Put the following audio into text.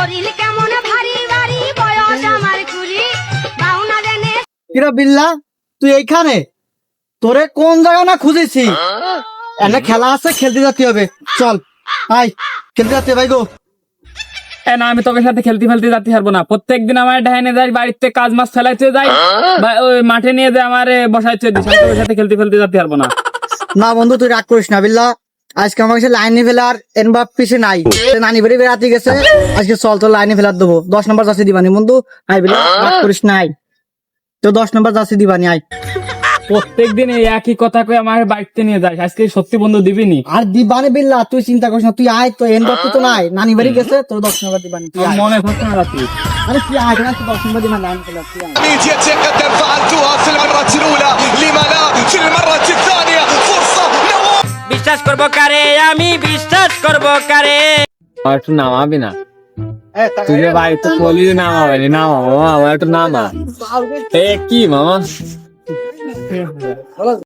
শরীর কেমন ভারী ভারী বয়স আমার কুড়ি বাউনা দেনে কিরা বিল্লা তুই এইখানে? তোরে কোন জায়গা না খুঁজেছি? এনে খেলা আছে খেলতে যেতে হবে। চল আই খেলতে যেতে ভাই গো। এ না আমি তোকে সাথে খেলতে ফেলতে যেতে পারব না। প্রত্যেকদিন আমার ডাইনে যাই বাড়িতে কাজ মাছ ফেলাইতে যাই বা ওই মাঠে নিয়ে যায় আমার বসাইতে দিস তোর সাথে খেলতে ফেলতে যেতে পারব না। না বন্ধু তুই রাগ করিস না বিল্লা। আজকে আমার কাছে লাইনে ফেলার এনবাব পিছে নাই নানি বাড়ি বেড়াতে গেছে। আজকে চল তোর লাইনে ফেলার দেবো। দশ নম্বর যাচ্ছে দিবানি বন্ধু। আই রাগ করিস নাই। তো দশ নম্বর যাচ্ছে দিবানি আই প্রত্যেকদিন এই একই কথা কয়ে আমার বাড়িতে নিয়ে যাস। আজকে সত্যি বন্ধু দিবিনি? আর দিবানি বিল্লা তুই চিন্তা করিস না তুই আয়। তো এনবাব তো নাই। নানি বাড়ি গেছে তোর দশ নম্বর দিবানি তুই আয়। মনে থাকছে না রাত্রি আরে তুই আয় না তুই দশ নম্বর দিবানি লাইনে ফেলার তুই বিশ্বাস করব কারে? আমি বিশ্বাস করব কারে? আমার একটু নামাবি না? তুই ভাই তো বলি নামাবে নামাবো আমার একটু নামা। এ কি মামা?